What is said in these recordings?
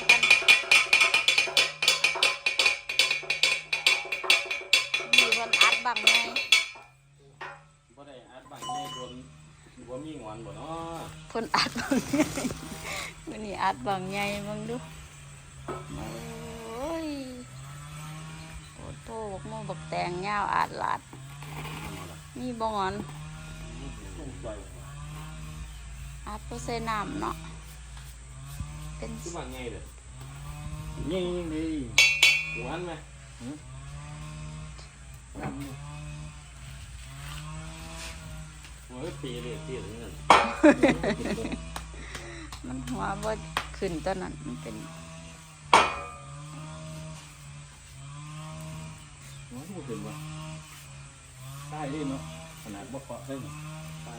ลงานกันมีคนอัดบังไงบ่ได้อัดบังใหญ่โดนบ่มีงอนบ่เนาะคนอัดบังไงวันนี้อัดบังไงบังดูโอ้ยโอ้โตบักโมบักแตงยาวอัดหลาดมีบงอนตุ้งใจอัดเพื่อใส่น้ำเนาะเป็นคือว่าไงเด้อ ยิงดีหวานไหมหือโอ้ยปีเลยปีถึงนั่นมันหัวบ่ขึ้นตอนนั้นมันเป็นโอ้ยพูดถึงว่าใต้ดิเนาะขนาดบ่เคาะได้เนาะใต้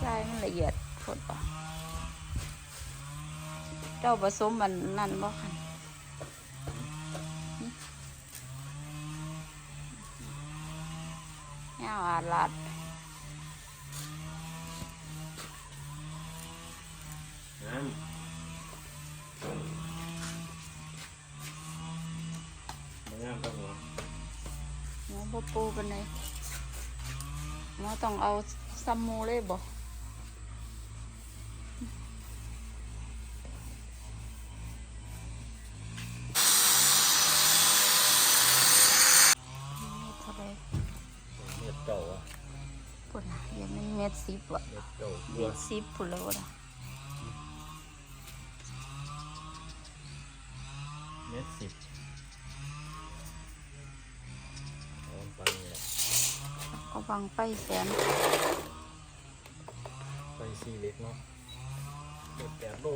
ทรายมันละเอียดโพดบ่ เจ้าผสมมันนั่นบ่คันหึยาวอาดลาดน้ำมันงามจังหัวหมอบ่ปูปานใดหมอต้องเอาซัมมูเลยบ่ บว่ะเม็ดเก่าเม็ดสิบพุ่นแล้วบ่ล่ะเม็ดสิบเอาไปเนี่ยก็บังไฟแสนไปซีเล็กเนาะเม็ดแปดโล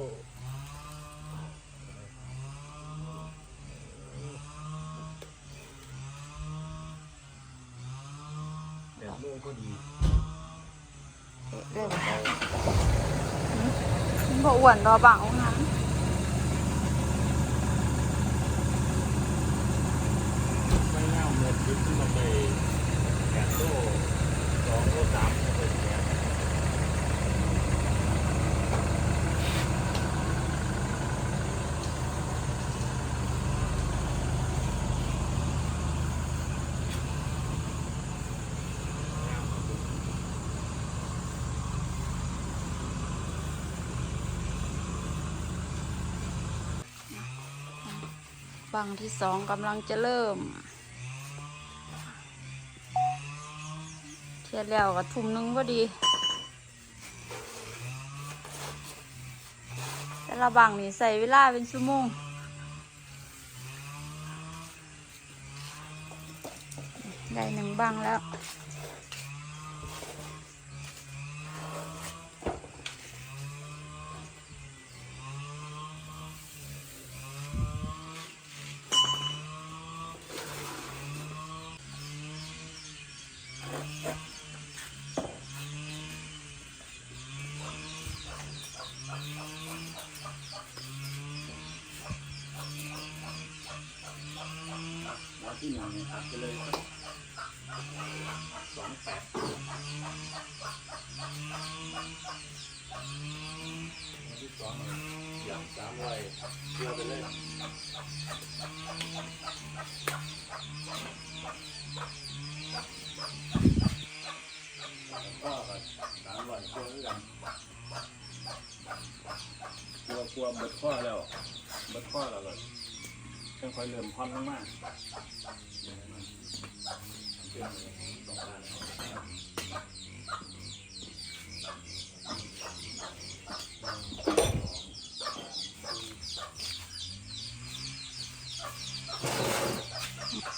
แปดโลก็ดี เอ๊ะได้บ่มันบ่ อ้วนรอกบังเอาหางไม่เงาเม็ดยึดขึ้นมาไปแกนโลสองโลสามก็เป็นแปด บังที่สองกำลังจะเริ่ม เทียแล้วก็ทุ่มหนึงพอดี แต่ละบังนี่ใส่เวลาเป็นชั่วโมงได้หนึ่งบังแล้ว วันที่หนึ่งเนี่ย ตัดไปเลยสองแปดที่สองอย่างสามร้อยเที่ยวไปเลยก็สามร้อยเที่ยวด้วยกันกลัวกลัวเบิดข้อแล้วเบิดข้อแล้วเลย ค่อยๆเริ่มพอนลงมา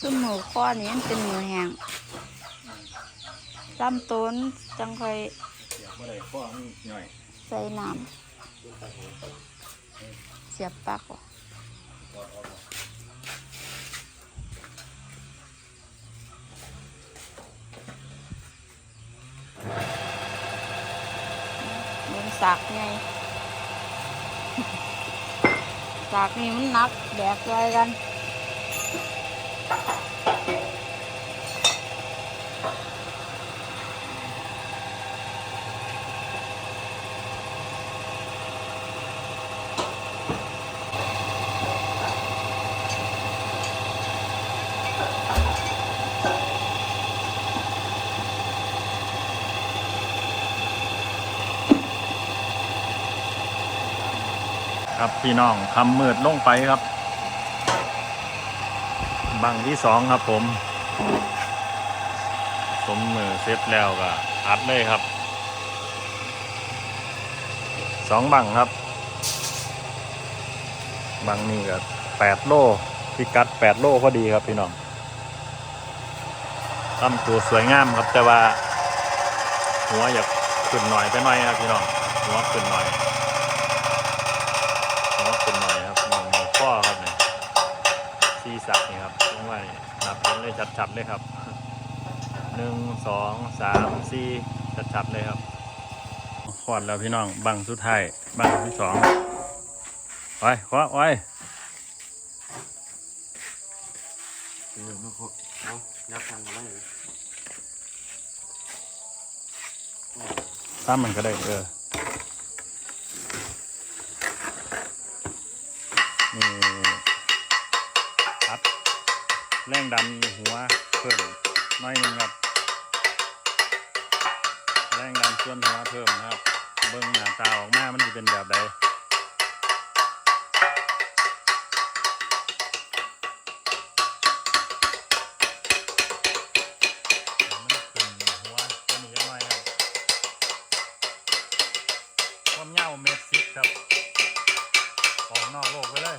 ซึ่งหมูข้อนี้มันเป็นหมูแห้งลำต้นจังค่อยเสียบอะไรข้อมันหน่อยใส่น้ำเสียบปลักว่ะเหมือน สากไงสากนี่มันนักแบกไว้กัน ครับพี่น้องคำมืดลงไปครับ บังที่สองครับผม สมมือเสร็จแล้วก็อัดเลยครับสองบังครับ บังนี่ก็แปดโลพิกัดแปดโลพอดีครับพี่น้องลำตัวสวยงามครับแต่ว่า หัวอยากขึ้นหน่อยไปหน่อยครับพี่น้องหัวขึ้นหน่อย จับตรงว่านี่นับเห็นเลยชัดๆเลยครับหนึ่งสองสามสี่ชัดๆเลยครับขอดแล้วพี่น้องบังสุดท้ายบังที่สองไปขวาไว้เออมาขอเอายับทางมาแล้วตามมันก็ได้เออนี่ แรงดันหัวเพิ่มน้อยนึงครับ แรงดันส่วนหัวเพิ่มนะครับ เบิ้งหน้าตาออกมามันจะเป็นแบบใดมันขึ้นหัวตัวนี้ยังไงครับความยาวเมตรสิบครับ ออกนอกโลกไปเลย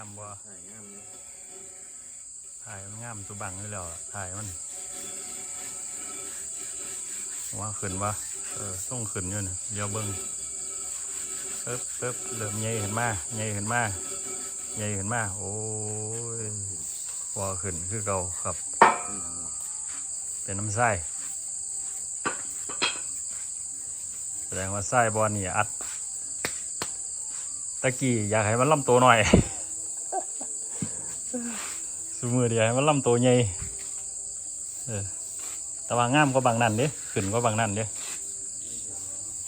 ามบ่ใช่งามเลยถ่ายมันงามสุบังอยู่แล้วล่ะถ่ายมันหัวขึ้นวะเออส่งขึ้นอยู่นี่เดี๋ยวเบิ่งเปิ๊บเปิ๊บเริ่มใหญ่ขึ้นมาใหญ่ขึ้นมาใหญ่ขึ้นมาโอ้ยหัวขึ้นคือเก่าครับอืมเป็นน้ำไส้แสดงว่าไส้บอลนี่อัดตะกี้อยากให้มันลำตัวหน่อย สมือเดียวมันลำตัวใหญ่เออแต่ว่างามก็บางนั่นเด้ขึ้นก็บางนั่นเด้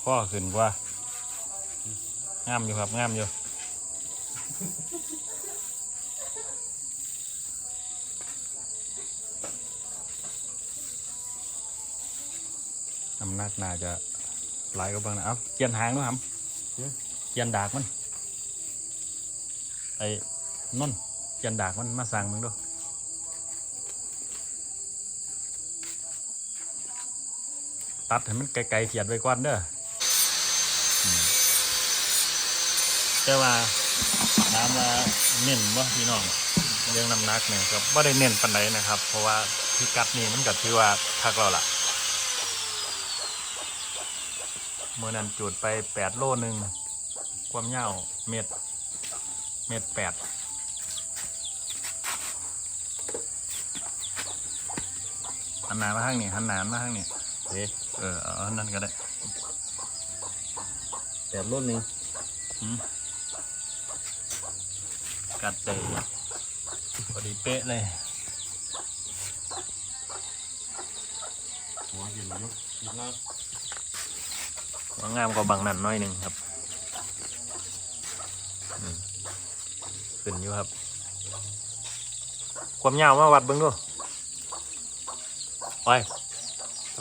ข้อขึ้นกว่างามอยู่ครับงามอยู่น้ำหนักน่าจะหลายก็บางนะเอาเกียนหางด้วยครับเกียนดากมันไอ้นนท์เกียนดากมันมาสั่งมึงดู ตัดให้มันไกลๆเทียดไว้ก่อนเด้อแต่ว่าถามว่าเน้นว่าพี่น้องเรื่องน้ำหนักเนี่ยก็ไม่ได้เน้นปันใดนะครับ เพราะว่าพิกัดนี่มันก็ถือว่าทักเราล่ะเมื่อนั้นจุดไปแปดโลหนึ่งความยาวเมตรเมตรแปดหันหนามาข้างนี้หันหนามาข้างนี้ เฮ้ยเออเอาอันนั้นก็ได้แปดรุ่นหนึ่งหืมกัดเลยพอดีเป๊ะเลย หัวเห็นอยุคิดแล้วว่างามกว่าบางนั่นหน้อยหนึ่งครับอืมขึ้นอยู่ครับ ความยาวมาวัดเบิ้งดูไป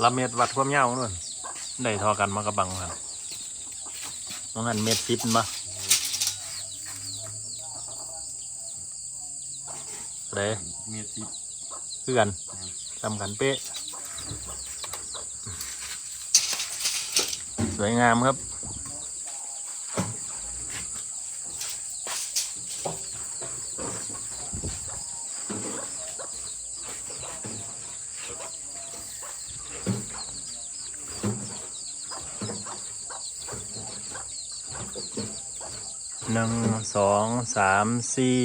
ละเมตรวัดความยาวนู่นได้เทอกันมากับบังกันมองหันเมตรสิบมาเด้เมียสิบคือกันทำกันเป๊ะ สวยงามครับ หนึ่งสองสามสี่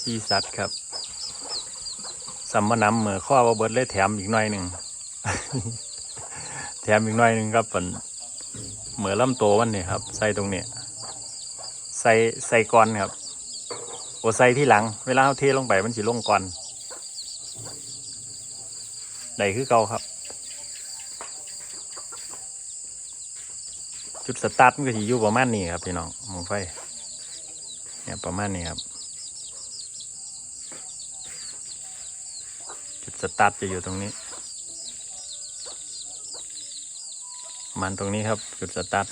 สซีสัตว์ครับสัมมน้ำเหมือข้อว่าเบิดเลยแถมอีกหน่อยหนึ่งแถมอีกหน่อยหนึ่งครับผนเหมือลำโตวมันนี่ครับ ใส่ตรงเนี้ยใส่ใส่ก่อนครับโอใส่ที่หลัง เวลาเอาเทลงไปมันสิลงก่อนได้คือเก่าครับ จุดสตาร์ทมันก็สิอยู่ประมาณนี้ครับพี่น้องมองไฟเนี่ยประมาณนี้ครับ จุดสตาร์ทจะอยู่ตรงนี้ มันตรงนี้ครับจุดสตาร์ท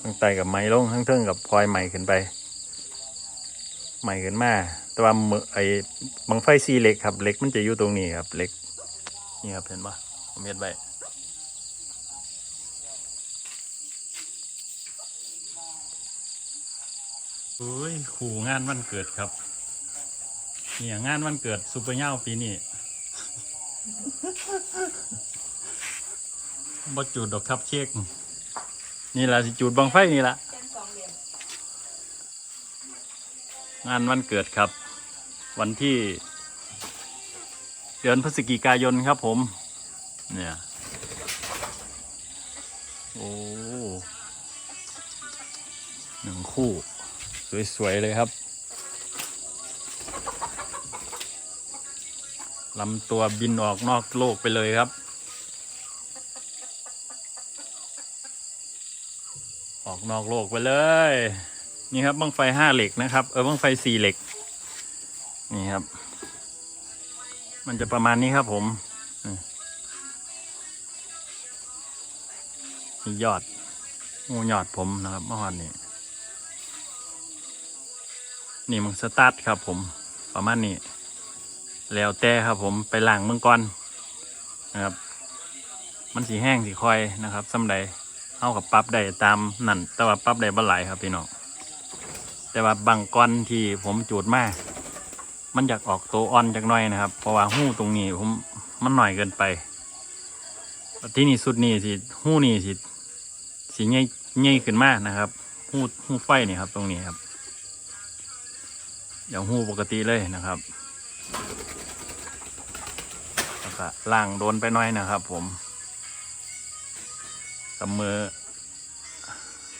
ทั้งไตกับไม้ลงทั้งเทิงกับพลอยใหม่ขึ้นไป ใหม่ขึ้นมาแต่ว่าไอ้บังไฟซีเล็กครับเล็กมันจะอยู่ตรงนี้ครับเล็ก นี่ครับเห็นปะผมเห็นไปอุ้ยขู่งานวันเกิดครับ เนี่ยงานวันเกิดซูเปอร์เน่าปีนี้บ่จูดดอกครับเค้กนี่แหละสิจูดบังไฟนี่ละงานวันเกิดครับ วันที่ ดือนพฤศจิกายนครับผม เนี่ย โอ้หนึ่งคู่ สวย ๆ เลยครับลำตัวบินออกนอกโลกไปเลยครับ ออกนอกโลกไปเลย นี่ครับบังไฟห้าเหล็กนะครับ เออบังไฟสี่เหล็ก นี่ครับ มันจะประมาณนี้ครับผมนี่ยอดงูยอดผมนะครับเมื่อวานนี้ นี่มันสตาร์ทครับผม ประมาณนี้ แล้วแต่ครับผมไปล้างเมืองก่อนนะครับ มันสีแห้งสีคอยนะครับสำใดเอากับปั๊บได้ตามนั่น แต่ว่าปั๊บได้บ่หลายครับพี่น้องแต่ว่าบางก้อนที่ผมจูดมาก มันอยากออกตัวอ่อนจากหน้อยนะครับ เพราะว่าหู้ตรงนี้ผมมันหน่อยเกินไปที่นี่สุดนี่สิหู้นี่สิสีใหญ่ใหญ่ขึ้นมากนะครับหู้หู้ไฟนี่ครับ ตรงนี้ครับอย่างหู้ปกติเลยนะครับแล้วก็ล่างโดนไปหน้อยนะครับ ผมกับมือ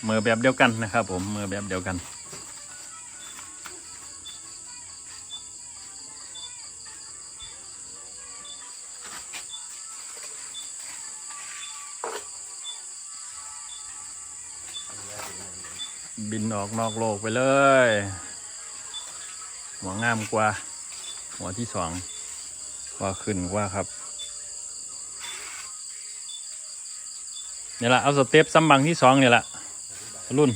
มือแบบเดียวกันนะครับ ผมมือแบบเดียวกัน ออกนอกโลกไปเลย หัวงามกว่า หัวที่สองกว่าขึ้นกว่าครับนี่แหละเอาสเต็ปซ้ำบังที่สองนี่แหละรุ่น